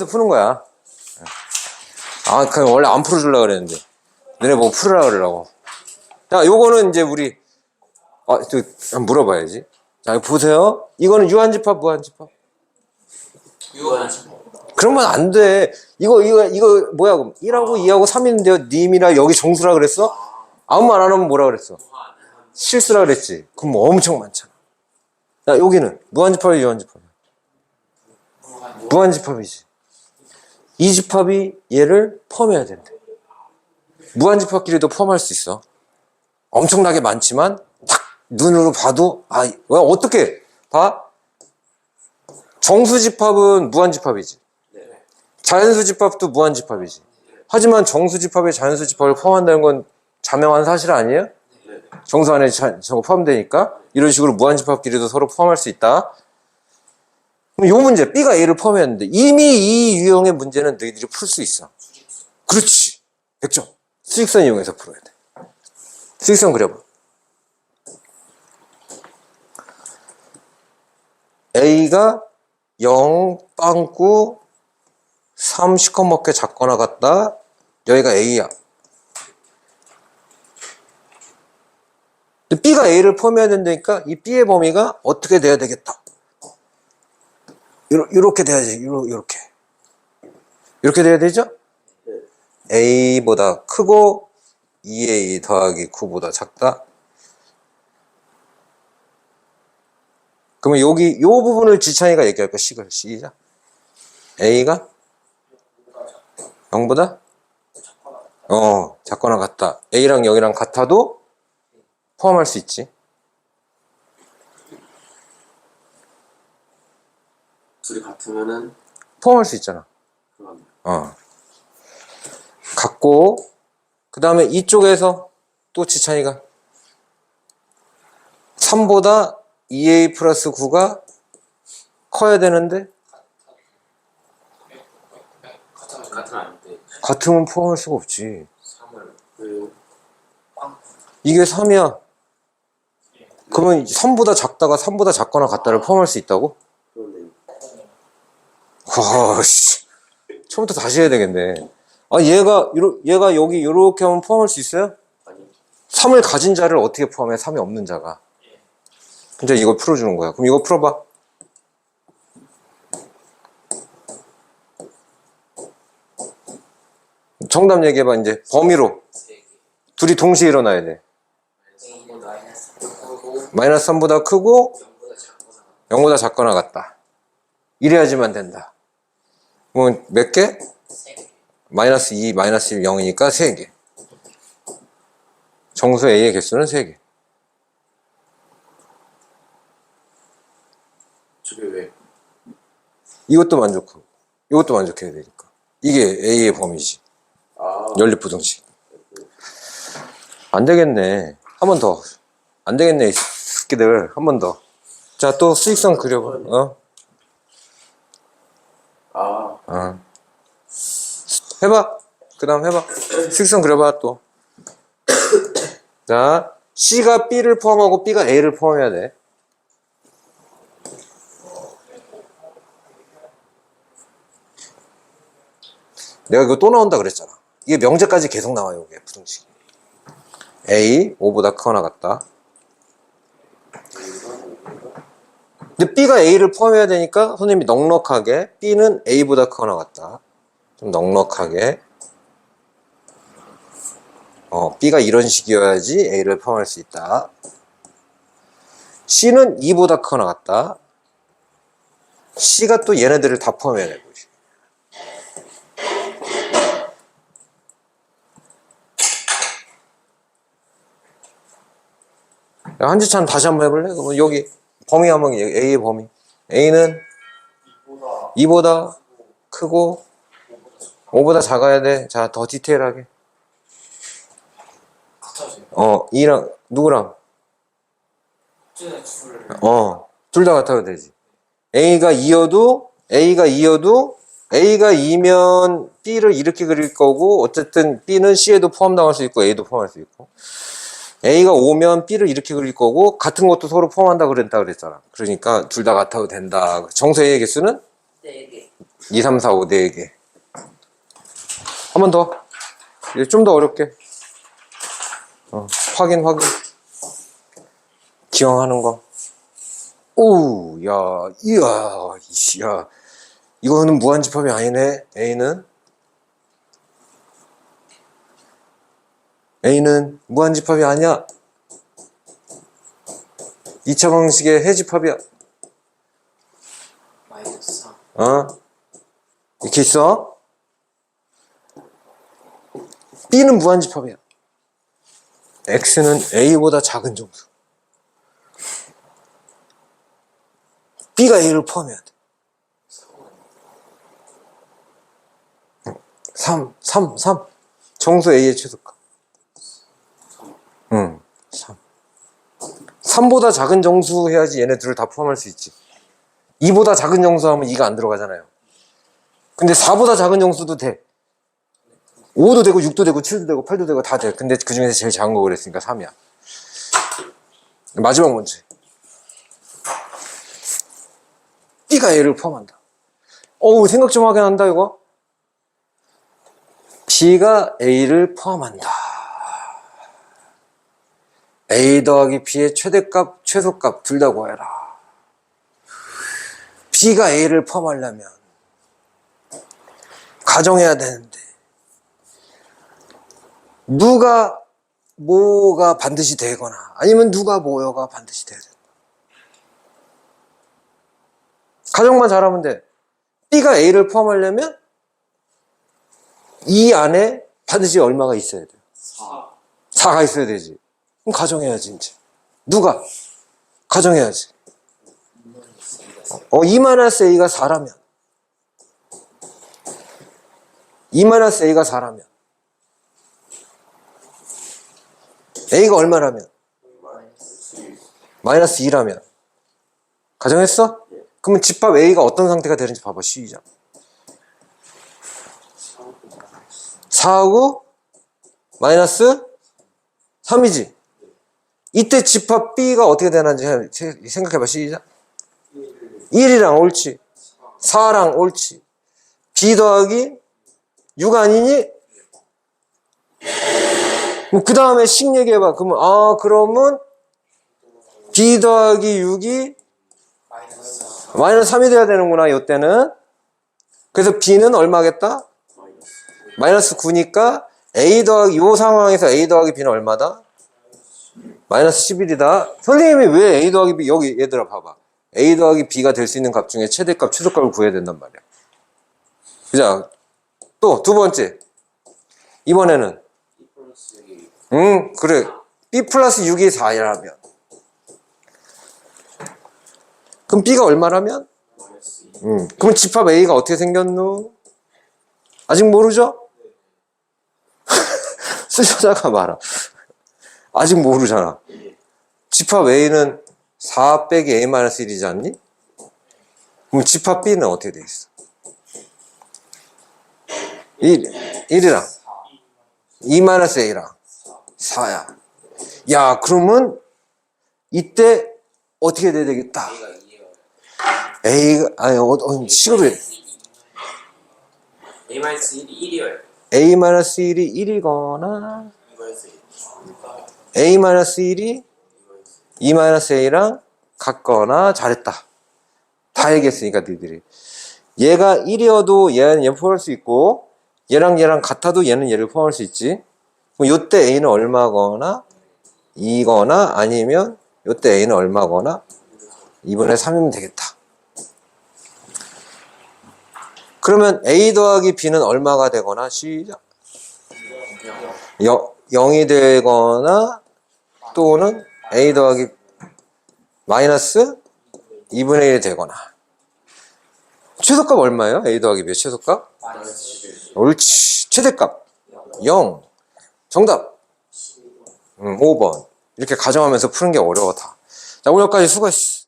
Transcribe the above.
포함해서 푸는 거야. 아, 그냥 원래 안 풀어주려고 그랬는데. 너네 보고 풀으라 그러라고. 자, 요거는 이제 우리, 아, 또, 한번 물어봐야지. 자, 이거 보세요. 이거는 유한집합, 무한집합? 유한 그러면 안 돼. 이거, 이거, 이거, 뭐야, 그럼. 1하고 2하고 3인데요. 님이라 여기 정수라 그랬어? 아무 말 안 하면 뭐라 그랬어? 실수라 그랬지. 그럼 뭐 엄청 많잖아. 자, 여기는 무한집합이 유한집합이야. 무한집합이지. 이 집합이 얘를 포함해야 된대. 무한집합끼리도 포함할 수 있어. 엄청나게 많지만 딱 눈으로 봐도 아, 왜 어떻게 봐? 정수집합은 무한집합이지. 네. 자연수집합도 무한집합이지. 하지만 정수집합에 자연수집합을 포함한다는 건 자명한 사실 아니에요? 네. 정수 안에 자, 저거 포함되니까 이런 식으로 무한집합끼리도 서로 포함할 수 있다. 그럼 요 문제 B가 A를 포함했는데 이미 이 유형의 문제는 너희들이 풀 수 있어. 그렇지. 100점. 수직선 이용해서 풀어야 돼. 수직선 그려봐. A가 0, 빵꾸, 3 시커멓게 작거나 같다. 여기가 A야. B가 A를 포함해야 된다니까 이 B의 범위가 어떻게 돼야 되겠다. 요렇게 돼야지. 요렇게. 이렇게 돼야 되죠? A보다 크고 2A 더하기 9보다 작다. 그러면 여기 요 부분을 지찬이가 얘기할 거야. 식을 시작. A가 0보다 어 작거나 같다. A랑 0이랑 같아도 포함할 수 있지. 둘이 같으면은 포함할 수 있잖아. 그건 어. 같고, 그 다음에 이쪽에서 또 지찬이가 3보다 2a 플러스 9가 커야 되는데, 같은 같은 아닌데 같으면 포함할 수가 없지. 3을 그 이게 3이야. 그러면 3보다 작다가 3보다 작거나 같다를 포함할 수 있다고? 그런데 와, 씨. 처음부터 다시 해야 되겠네. 아, 얘가, 요러- 얘가 여기 이렇게 하면 포함할 수 있어요? 아니 3을 가진 자를 어떻게 포함해? 3이 없는 자가. 이제 이걸 풀어주는 거야. 그럼 이거 풀어봐. 정답 얘기해봐, 이제. 범위로. 둘이 동시에 일어나야 돼. 마이너스 하고 마이너스 3보다 크고 0보다 작거나 0보다 작거나 같다. 이래야지만 된다. 뭐, 몇 개. 마이너스 2, 마이너스 1, 0이니까 3개. 정수 A의 개수는 3개. 저게 왜 이것도 만족하고, 이것도 만족해야 되니까. 이게 A의 범위지. 아, 연립부등식. 안 되겠네. 한 번 더. 안 되겠네, 이 새끼들. 한 번 더. 자, 또 수익성 그려봐. 어? 아, 어. 해봐. 그 다음 해봐. 수익성 그려봐, 또. 자, C가 B를 포함하고 B가 A를 포함해야 돼. 내가 이거 또 나온다 그랬잖아. 이게 명제까지 계속 나와요, 이게 부등식. A, 5보다 크거나 같다. 근데 B가 A를 포함해야 되니까 선생님이 넉넉하게 B는 A보다 크거나 같다. 좀 넉넉하게. 어, B가 이런 식이어야지 A를 포함할 수 있다. C는 2보다 크거나 같다. C가 또 얘네들을 다 포함해야 되고. 야, 한지찬 다시 한번 해볼래? 그럼 여기 범위 한번 A의 범위. A는 2보다 크고 5보다 작아야 돼. 자, 더 디테일하게. 어, 2랑 누구랑? 어, 둘 다 같아도 되지. A가 2여도 A가 2여도 A가 2면 B를 이렇게 그릴 거고 어쨌든 B는 C에도 포함당할 수 있고 A도 포함할 수 있고 A가 5면 B를 이렇게 그릴 거고 같은 것도 서로 포함한다 그랬다 그랬잖아. 그러니까 둘 다 같아도 된다. 정수 A의 개수는 네 개. 2, 3, 4, 5, 4개. 한 번 더. 이제 좀 더 어렵게. 어, 확인, 확인. 기왕하는 거. 오, 야, 이야, 이씨, 야. 이거는 무한집합이 아니네, A는. A는 무한집합이 아니야. 2차 방식의 해집합이야. 마이너스 3 어? 이렇게 있어? B는 무한집합이야. X는 A보다 작은 정수. B가 A를 포함해야 돼. 3, 3, 3. 정수 A의 최소값. 응, 3. 3보다 작은 정수 해야지 얘네 둘을 다 포함할 수 있지. 2보다 작은 정수 하면 2가 안 들어가잖아요. 근데 4보다 작은 정수도 돼. 5도 되고 6도 되고 7도 되고 8도 되고 다 돼. 근데 그 중에서 제일 작은 거 그랬으니까 3이야. 마지막 문제. B가 A를 포함한다. 어우, 생각 좀 하게 한다, 이거. B가 A를 포함한다. A 더하기 B의 최대값, 최소값 둘 다 구해라. B가 A를 포함하려면 가정해야 되는데 누가 뭐가 반드시 되거나 아니면 누가 뭐여가 반드시 돼야 된다. 가정만 잘하면 돼. B가 A를 포함하려면 이 안에 반드시 얼마가 있어야 돼. 4 4가 있어야 되지. 그럼 가정해야지 이제. 누가? 가정해야지. 어, 2-A가 4라면 2-A가 4라면 A가 얼마라면? 마이너스 2라면 가정했어? 그러면 집합 A가 어떤 상태가 되는지 봐봐 시작 4하고 마이너스 3이지 이때 집합 B가 어떻게 되는지 생각해봐 시작 1이랑 옳지 4랑 옳지 B 더하기 6 아니니? 그 다음에 식 얘기해봐 그러면 아 그러면 B 더하기 6이 마이너스 4 마이너스 3이 돼야 되는구나 이때는 그래서 B는 얼마겠다? 마이너스 9니까 A 더하기 이 상황에서 A 더하기 B는 얼마다? 마이너스 11이다 선생님이 왜 A 더하기 B 여기 얘들아 봐봐 A 더하기 B가 될 수 있는 값 중에 최대값 최소값을 구해야 된단 말이야 그자 또두 번째 이번에는 2 플러스 6이 응 그래 B 플러스 6이 4라면 그럼 B가 얼마라면? 마이너스 2 음, 그럼 집합 A가 어떻게 생겼노? 아직 모르죠? 쓰려다가 말아. 아직 모르잖아. 집합 A는 4 빼기 A-1이지 않니? 그럼 집합 B는 어떻게 돼 있어? 1, 1이랑 2-A랑 4야. 야, 그러면 이때 어떻게 돼야 되겠다? A가 2예요 A가, 아니, 어, 어, 식으로 해. A 마이너스 1이 1이에요 A-1이 1이거나 A 마이너스 1 A-1이 2-A랑 같거나 잘했다. 다 얘기했으니까 너희들이. 얘가 1이어도 얘는 얘 포함할 수 있고 얘랑 얘랑 같아도 얘는 얘를 포함할 수 있지. 그럼 요때 A는 얼마거나 2거나 아니면 요때 A는 얼마거나 2분의 3이면 되겠다. 그러면 A 더하기 B는 얼마가 되거나 시작. 0이 되거나 또는 A 더하기 마이너스 2분의 1이 되거나. 최소값 얼마예요? A 더하기 B의 최소값? 마이너스 11 옳지. 최대값. 0 정답. 음, 5번. 이렇게 가정하면서 푸는 게 어려워 다. 자 오늘 여기까지 수고했어